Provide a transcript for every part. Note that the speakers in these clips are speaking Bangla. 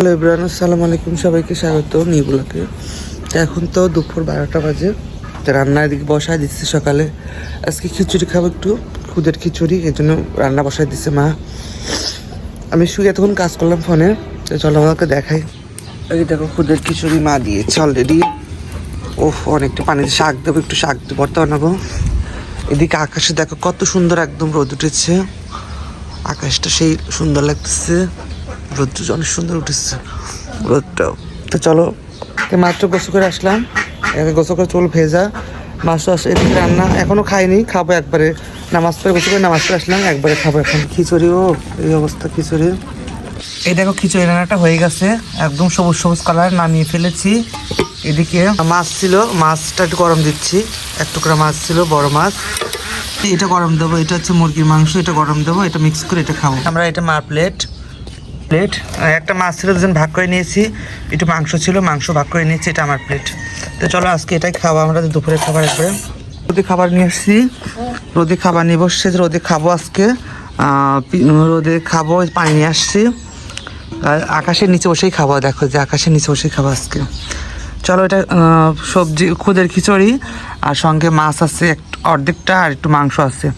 হ্যালো ইব্রাহিম আসসালামু আলাইকুম, সবাইকে স্বাগত নিউগুলোকে তো এখন তো দুপুর বারোটা বাজে, তো রান্না এদিকে বসায় দিচ্ছে সকালে। আজকে খিচুড়ি খাব একটু, খুদের খিচুড়ি এই জন্য রান্না বসায় দিচ্ছে মা। আমি শুয়ে এতক্ষণ কাজ করলাম ফোনে, তো চলো আমাকে দেখাই। এই দেখো, খুদের খিচুড়ি মা দিয়েছে অলরেডি ওহ, অনেকটা পানিতে শাক দেবো, একটু শাক দেবো ভর্তা বানাবো। এদিকে আকাশে দেখো কত সুন্দর একদম রোদ উঠেছে। আকাশটা সেই সুন্দর লাগতেছে। রোদটা অনেক সুন্দর উঠেছে। রোদটাও তো। চলো মাত্র গোসল করে আসলাম। গোসল করে চুল ভেজা। মাছ আসে এদিকে রান্না এখনও খাইনি, খাব একবারে। নামাজ পড়ে গোসল করে নামাজ পড়ে আসলাম, একবারে খাব এখন। খিচুড়ি ও, এই অবস্থা খিচুড়ি। এই দেখো খিচুড়ি রান্নাটা হয়ে গেছে। একদম সবুজ সবুজ কালার, নামিয়ে ফেলেছি। এদিকে মাছ ছিল, মাছটা একটু গরম দিচ্ছি। এক টুকরা মাছ ছিল, বড় মাছ। এটা গরম দেবো, এটা হচ্ছে মুরগির মাংস, এটা গরম দেবো, এটা মিক্স করে এটা খাব। আমরা এটা মার প্লেট প্লেট একটা মাছ ছিল, দুজন ভাগ করে নিয়েছি। একটু মাংস ছিল, মাংস ভাগ করে নিয়েছি, এটা আমার প্লেট তো চলো, আজকে এটাই খাব আমরা দুপুরে খাবার একবারে রোদে খাবার নিয়ে আসছি। রোদে খাবার নিয়ে বসছে, রোদে খাব আজকে। রোদে খাব, পানি নিয়ে আসছি। আর আকাশের নিচে বসেই খাব, দেখো যে আকাশের নিচে বসেই খাব আজকে। চলো এটা সবজি, খুদের খিচুড়ি, আর সঙ্গে মাছ আছে অর্ধেকটা, আর একটু মাংস আছে।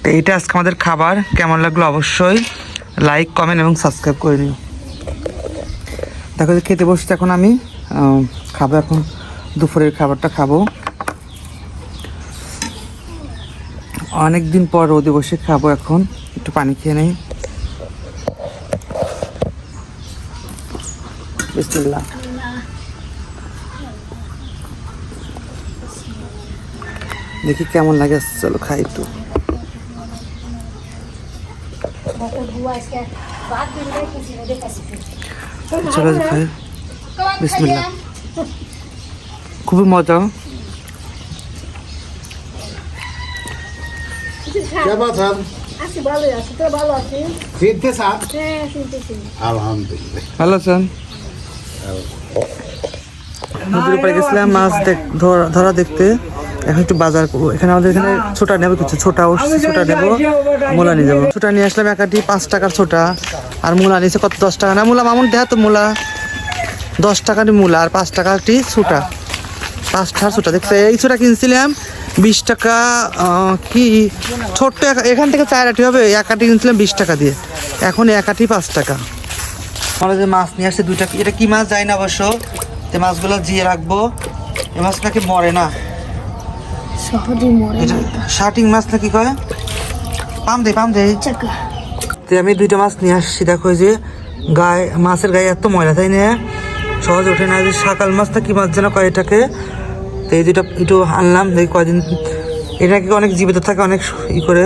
তো এইটা আজকে আমাদের খাবার, কেমন লাগল অবশ্যই। লাইক কমেন্ট এবং সাবস্ক্রাইব করে নিও দেখো যে খেতে বসতে এখন আমি। খাব এখন। দুপুরের খাবারটা খাব। অনেক দিন পর রোদে বসে খাব এখন। একটু পানি খেয়ে নেই। দেখি কেমন লাগে, চলো খাই একটু। চলো খাই বিসমিল্লাহ খুবই মজা কেমন আছেন ভালো হ্যাঁ আছেন নদীর উপরে গেছিলাম মাছ ধরা দেখতে এখন একটু বাজার করব। এখানে আমাদের এখানে ছোটা নেব কিছু ছোটা উঠছে ছোটা নেব মূলা নিয়ে যাব। ছোটা নিয়ে আসলাম একাটি পাঁচ টাকার ছোটা। আর মূলা নিয়েছে কত দশ টাকা? না মূলা মামুন দেখা তো মূলা। দশ টাকারই মূলা আর পাঁচ টাকারটি ছোটা। পাঁচটার ছোটা দেখছে এই ছোটা কিনছিলাম বিশ টাকা কি? ছোট্ট এখান থেকে চার আটি হবে এক আটি কিনছিলাম বিশ টাকা দিয়ে। এখন এক আটি পাঁচ টাকা। আমরা যে মাছ নিয়ে আসছে দুইটা এটা কি মাছ? যায় না অবশ্য। মাছগুলো জিয়ে রাখব। এ মাছ নাকি মরে না। সহজে মরে এটা শার্টিং মাছ নাকি কয়? পাম দে পাম দে। চাকা। তো আমি দুইটা মাছ নিয়ে আসছি দেখো যে গায়ে মাছের গায়ে এত ময়লা তাই না? সহজ ওঠে না যে শাকাল মাছ না কি মাছ যেন কয় এটাকে? তো এই দুটো একটু আনলাম দেখি কয়দিন এটা নাকি অনেক জীবিত থাকে অনেক ই করে।